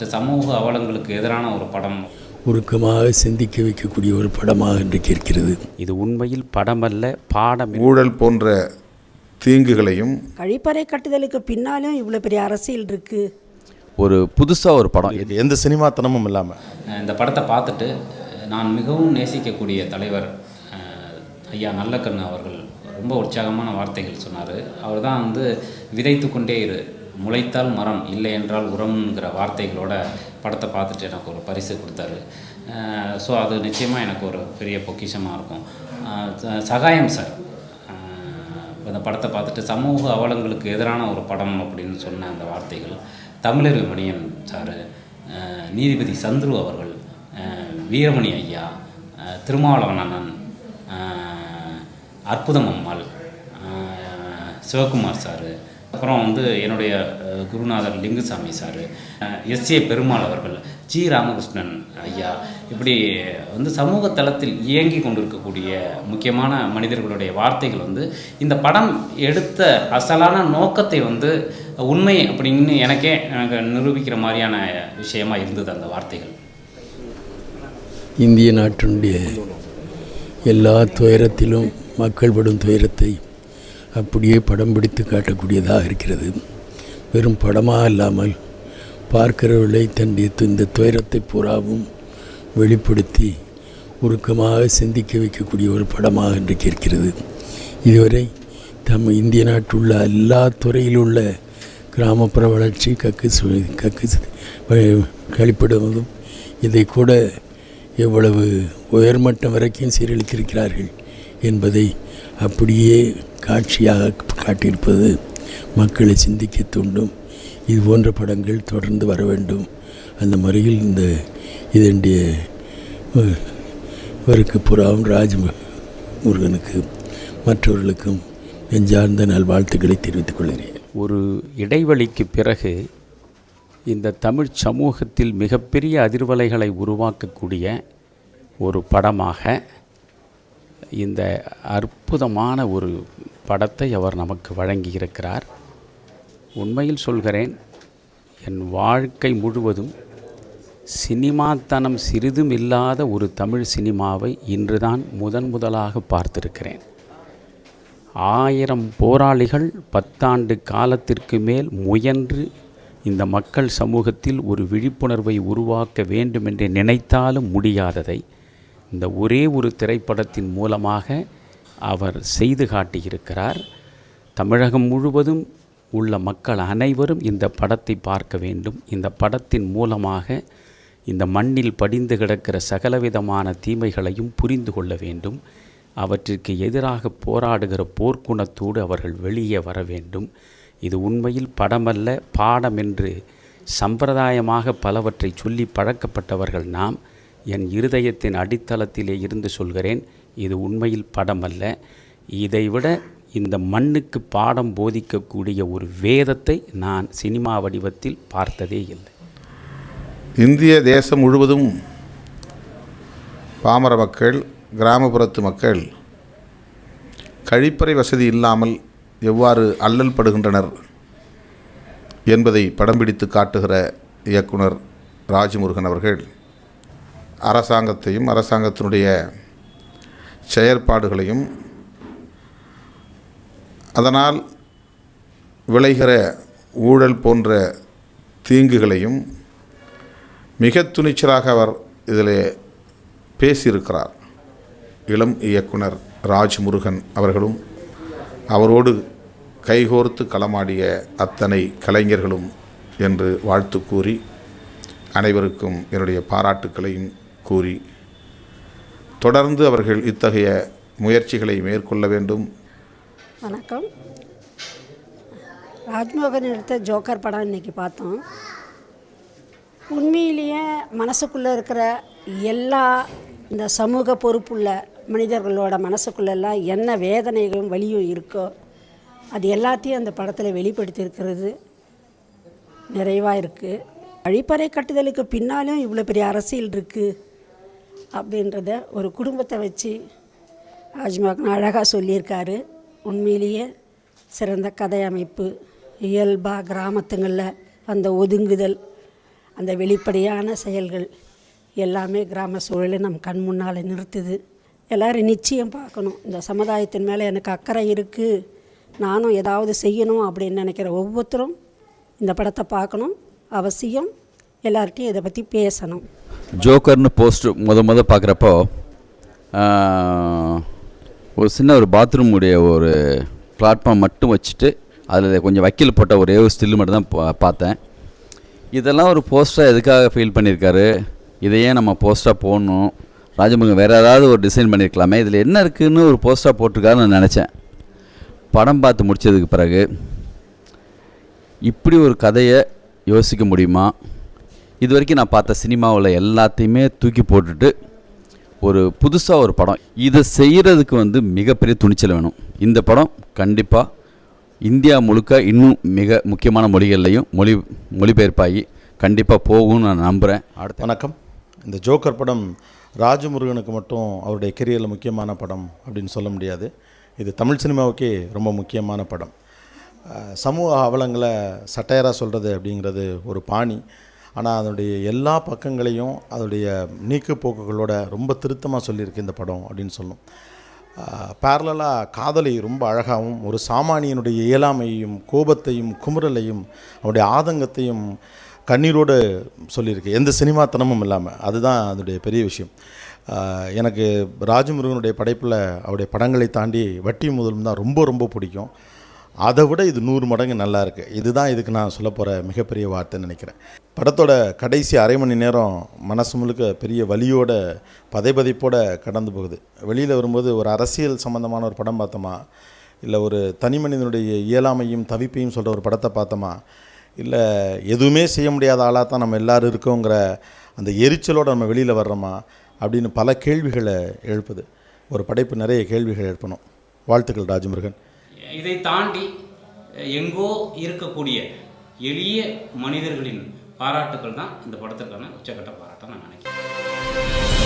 பார்த்துட்டு சமூக அவலங்களுக்கு எதிரான ஒரு படம். உருக்கமாக சிந்திக்க வைக்கக்கூடிய ஒரு படமாக இன்றைக்கு இருக்கிறது இது உண்மையில் படமல்ல பாடம். ஊழல் போன்ற தீங்குகளையும் கழிப்பறை கட்டுதலுக்கு பின்னாலும் இவ்வளோ பெரிய அரசியல் இருக்குது ஒரு புதுசாக ஒரு படம். இது எந்த சினிமாத்தனமும் இல்லாமல் இந்த படத்தை பார்த்துட்டு நான் மிகவும் நேசிக்கக்கூடிய தலைவர் ஐயா நல்லக்கண்ணு அவர்கள் ரொம்ப உற்சாகமான வார்த்தைகள் சொன்னார். அவர் தான் வந்து விதைத்து கொண்டே இரு. முளைத்தால் மரம் இல்லை என்றால் உரம்ங்கிற வார்த்தைகளோட படத்தை பார்த்துட்டு எனக்கு ஒரு பரிசு கொடுத்தாரு. ஸோ அது நிச்சயமாக எனக்கு ஒரு பெரிய பொக்கிஷமாக இருக்கும். சகாயம் சார் அந்த படத்தை பார்த்துட்டு சமூக அவலங்களுக்கு எதிரான ஒரு படம் அப்படின்னு சொன்ன அந்த வார்த்தைகள். தமிழர் மணியன் சார் நீதிபதி சந்துரு அவர்கள் வீரமணி ஐயா திருமாவளவனன் அற்புதம் அம்மாள் சிவகுமார் சார் அப்புறம் வந்து என்னுடைய குருநாதர் Lingusamy sir S A Perumal அவர்கள் ஜி ராமகிருஷ்ணன் ஐயா இப்படி வந்து சமூக தளத்தில் இயங்கி கொண்டிருக்கக்கூடிய முக்கியமான மனிதர்களுடைய வார்த்தைகள் வந்து இந்த படம் எடுத்த அசலான நோக்கத்தை வந்து உண்மை அப்படின்னு எனக்கே எனக்கு நிரூபிக்கிற மாதிரியான விஷயமா இருந்தது அந்த வார்த்தைகள். இந்திய நாட்டினுடைய எல்லா துயரத்திலும் மக்கள் படும் துயரத்தை அப்படியே படம் பிடித்து காட்டக்கூடியதாக இருக்கிறது. வெறும் படமாக இல்லாமல் பார்க்கிறவர்களை தன்னுடைய இந்த துயரத்தை பூராவும் வெளிப்படுத்தி உருக்கமாக சிந்திக்க வைக்கக்கூடிய ஒரு படமாக இன்றைக்கு இருக்கிறது இதுவரை தம் இந்திய நாட்டுள்ள எல்லா துறையிலுள்ள கிராமப்புற வளர்ச்சி கக்கு சு- கக்கு கழிப்பிடுவதும் இதை கூட எவ்வளவு உயர்மட்டம் வரைக்கும் சீரழித்திருக்கிறார்கள். என்பதை அப்படியே காட்சியாக காட்டியிருப்பது மக்களை சிந்திக்க தூண்டும். இது போன்ற படங்கள் தொடர்ந்து வர வேண்டும். அந்த முறையில் இந்த இதனுடைய இவருக்கு புறாவும் ராஜ் முருகனுக்கு மற்றவர்களுக்கும் நெஞ்சார்ந்த நல்வாழ்த்துக்களை தெரிவித்துக் கொள்கிறேன். ஒரு இடைவெளிக்கு பிறகு இந்த தமிழ் சமூகத்தில் மிகப்பெரிய அதிர்வலைகளை உருவாக்கக்கூடிய ஒரு படமாக இந்த அற்புதமான ஒரு படத்தை அவர் நமக்கு வழங்கியிருக்கிறார். உண்மையில் சொல்கிறேன் என் வாழ்க்கை முழுவதும் சினிமாத்தனம் சிறிதும் இல்லாத ஒரு தமிழ் சினிமாவை இன்றுதான் முதன் முதலாக பார்த்திருக்கிறேன். ஆயிரம் போராளிகள் பத்தாண்டு காலத்திற்கு மேல் முயன்று இந்த மக்கள் சமூகத்தில் ஒரு விழிப்புணர்வை உருவாக்க வேண்டுமென்று நினைத்தாலும் முடியாததை இந்த ஒரே ஒரு திரைப்படத்தின் மூலமாக அவர் செய்து காட்டியிருக்கிறார். தமிழகம் முழுவதும் உள்ள மக்கள் அனைவரும் இந்த படத்தை பார்க்க வேண்டும். இந்த படத்தின் மூலமாக இந்த மண்ணில் படிந்து கிடக்கிற சகலவிதமான தீமைகளையும் புரிந்து கொள்ள வேண்டும். அவற்றிற்கு எதிராக போராடுகிற போர்க்குணத்தோடு அவர்கள் வெளியே வர வேண்டும். இது உண்மையில் படமல்ல பாடம் என்று சம்பிரதாயமாக பலவற்றை சொல்லி பழக்கப்பட்டவர்கள் நாம். என் இருதயத்தின் அடித்தளத்திலே இருந்து சொல்கிறேன் இது உண்மையில் படம் அல்ல இதைவிட இந்த மண்ணுக்கு பாடம் போதிக்கக்கூடிய ஒரு வேதத்தை நான் சினிமா வடிவத்தில் பார்த்ததே இல்லை. இந்திய தேசம் முழுவதும் பாமர மக்கள் கிராமப்புறத்து மக்கள் கழிப்பறை வசதி இல்லாமல் எவ்வாறு அல்லல் படுகின்றனர் என்பதை படம் பிடித்து காட்டுகிற இயக்குனர் ராஜமுருகன் அவர்கள் அரசாங்கத்தையும் அரசாங்கத்தினுடைய செயற்பாடுகளையும் அதனால் விளைகிற ஊழல் போன்ற தீங்குகளையும் மிக துணிச்சலாக அவர் இதில் பேசியிருக்கிறார். இளம் இயக்குனர் ராஜ்முருகன் அவர்களும் அவரோடு கைகோர்த்து களமாடிய அத்தனை கலைஞர்களும் என்று வாழ்த்து கூறி அனைவருக்கும் என்னுடைய பாராட்டுக்களையும் கூறி தொடர்ந்து அவர்கள் இத்தகைய முயற்சிகளை மேற்கொள்ள வேண்டும். வணக்கம். ராஜ்மோகன் எடுத்த ஜோக்கர் படம் இன்னைக்கு பார்த்தோம். உண்மையிலேயே மனசுக்குள்ளே இருக்கிற எல்லா இந்த சமூக பொறுப்புள்ள மனிதர்களோட மனசுக்குள்ளெல்லாம் என்ன வேதனைகளும் வழியும் இருக்கோ அது எல்லாத்தையும் அந்த படத்தில் வெளிப்படுத்தியிருக்கிறது. நிறைவாக இருக்குது அழிப்பறை கட்டுதலுக்கு பின்னாலும் இவ்வளோ பெரிய அரசியல் இருக்குது அப்படின்றத ஒரு குடும்பத்தை வச்சு ராஜ்மோகன் அழகாக சொல்லியிருக்காரு. உண்மையிலேயே சிறந்த கதை அமைப்பு இயல்பாக கிராமத்துங்களில் அந்த ஒதுங்குதல் அந்த வெளிப்படையான செயல்கள் எல்லாமே கிராம சூழலை நம் கண் முன்னால் நிறுத்துது. எல்லோரும் நிச்சயம் பார்க்கணும். இந்த சமுதாயத்தின் மேலே எனக்கு அக்கறை இருக்குது நானும் ஏதாவது செய்யணும் அப்படின்னு நினைக்கிற ஒவ்வொருத்தரும் இந்த படத்தை பார்க்கணும். அவசியம் எல்லார்ட்டையும் இதை பற்றி பேசணும். ஜோக்கர்னு போஸ்ட் முத முத பார்க்குறப்போ ஒரு சின்ன ஒரு பாத்ரூம் உடைய ஒரு பிளாட்ஃபார்ம் மட்டும் வச்சுட்டு அதில் கொஞ்சம் வக்கீல் போட்ட ஒரே ஒரு ஸ்டில் மட்டும் தான் பா- பார்த்தேன். இதெல்லாம் ஒரு போஸ்டராக எதுக்காக ஃபீல் பண்ணியிருக்காரு? இதையே நம்ம போஸ்டராக போடணும். ராஜமுகம் வேறு ஏதாவது ஒரு டிசைன் பண்ணியிருக்கலாமே. இதில் என்ன இருக்குதுன்னு ஒரு போஸ்டராக போட்டிருக்காருன்னு நான் நினச்சேன். படம் பார்த்து முடித்ததுக்கு பிறகு இப்படி ஒரு கதையை யோசிக்க முடியுமா? இது வரைக்கும் நான் பார்த்த சினிமாவில் எல்லாத்தையுமே தூக்கி போட்டுட்டு ஒரு புதுசாக ஒரு படம். இதை செய்கிறதுக்கு வந்து மிகப்பெரிய துணிச்சல் வேணும். இந்த படம் கண்டிப்பாக இந்தியா முழுக்க இன்னும் மிக முக்கியமான மொழிகள்லையும் மொழி மொழிபெயர்ப்பாகி கண்டிப்பாக போகும்னு நான் நம்புகிறேன் அடுத்த. வணக்கம். இந்த ஜோக்கர் படம் ராஜமுருகனுக்கு மட்டும் அவருடைய கெரியரில் முக்கியமான படம் அப்படின்னு சொல்ல முடியாது. இது தமிழ் சினிமாவுக்கே ரொம்ப முக்கியமான படம். சமூக அவலங்களை சட்டையராக சொல்கிறது அப்படிங்கிறது ஒரு பாணி. ஆனால் அதனுடைய எல்லா பக்கங்களையும் அதனுடைய நீக்குப்போக்குகளோட ரொம்ப திருத்தமாக சொல்லியிருக்கு இந்த படம் அப்படின்னு சொல்லணும் பேரலாக காதலை ரொம்ப அழகாகவும் ஒரு சாமானியனுடைய இயலாமையும் கோபத்தையும் குமுறலையும் அவருடைய ஆதங்கத்தையும் கண்ணீரோடு சொல்லியிருக்கு. எந்த சினிமாத்தனமும் இல்லாமல் அதுதான் அதனுடைய பெரிய விஷயம். எனக்கு ராஜமுருகனுடைய படைப்பில் அவருடைய படங்களை தாண்டி வட்டி முதலும் தான் ரொம்ப ரொம்ப பிடிக்கும். அதை விட இது நூறு மடங்கு நல்லா இருக்குது இதுதான் இதுக்கு நான் சொல்ல போகிற மிகப்பெரிய வார்த்தைன்னு நினைக்கிறேன். படத்தோட கடைசி அரை மணி நேரம் மனசு முழுக்க பெரிய வலியோட பதைபதைப்போட கடந்து போகுது. வெளியில் வரும்போது ஒரு அரசியல் சம்மந்தமான ஒரு படம் பார்த்தோமா? இல்லை ஒரு தனி மனிதனுடைய இயலாமையும் தவிப்பையும் சொல்கிற ஒரு படத்தை பார்த்தோமா? இல்லை எதுவுமே செய்ய முடியாத ஆளாக தான் நம்ம எல்லாரும் இருக்கோங்கிற அந்த எரிச்சலோடு நம்ம வெளியில் வர்றோமா? அப்படின்னு பல கேள்விகளை எழுப்புது. ஒரு படைப்பு நிறைய கேள்விகள் எழுப்பணும். வாழ்த்துக்கள் ராஜமுருகன். இதை தாண்டி எங்கோ இருக்கக்கூடிய எளிய மனிதர்களின் பாராட்டுக்கள் தான் இந்த படத்திற்கான உச்சக்கட்ட பாராட்டம் நான் நினைக்கிறேன்.